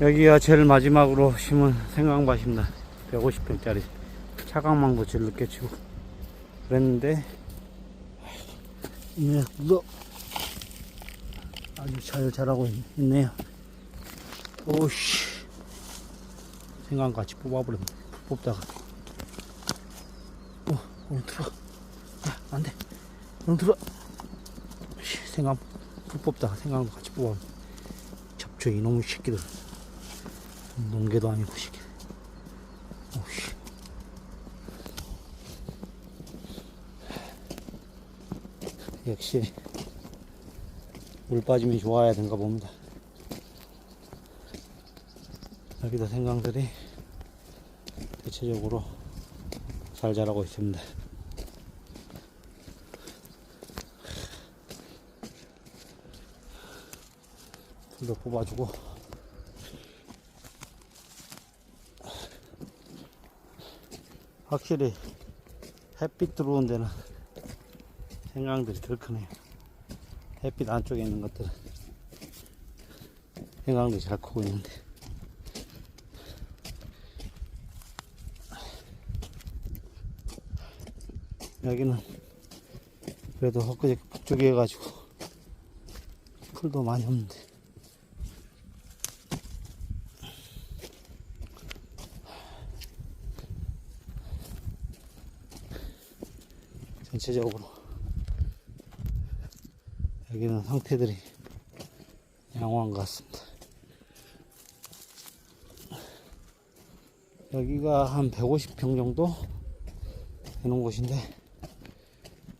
여기가 제일 마지막으로 심은 생강밭입니다. 150평짜리 차강망도 제일 늦게 치고 그랬는데 이 녀석도 아주 잘 자라고 있- 있네요. 오씨 생강같이 뽑아버렸네. 뽑다가 어, 오늘 들어. 야, 안 돼. 오늘 들어. 씨, 생강 풀 뽑다가 생강도 같이 뽑아. 잡초 이놈의 새끼들. 농개도 아니고 새끼. 오씨. 역시 물 빠짐이 좋아야 된가 봅니다. 여기도 생강들이 대체적으로 잘 자라고 있습니다. 풀도 뽑아주고 확실히 햇빛 들어온 데는 생강들이 덜 크네요. 햇빛 안쪽에 있는 것들은 생강들이 잘 크고 있는데 여기는 그래도 엊그제 북쪽에 해가지고 풀도 많이 없는데 전체적으로 여기는 상태들이 양호한 것 같습니다. 여기가 한 150평 정도 되는 곳인데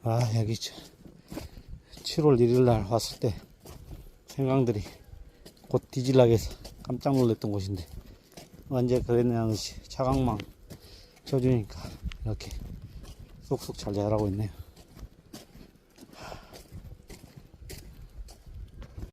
아 여기 저 7월 1일 날 왔을 때 생강들이 곧 뒤질라게 해서 깜짝 놀랐던 곳인데 언제 그랬냐는 듯이 차강망 쳐주니까 이렇게 쏙쏙 잘 자라고 있네요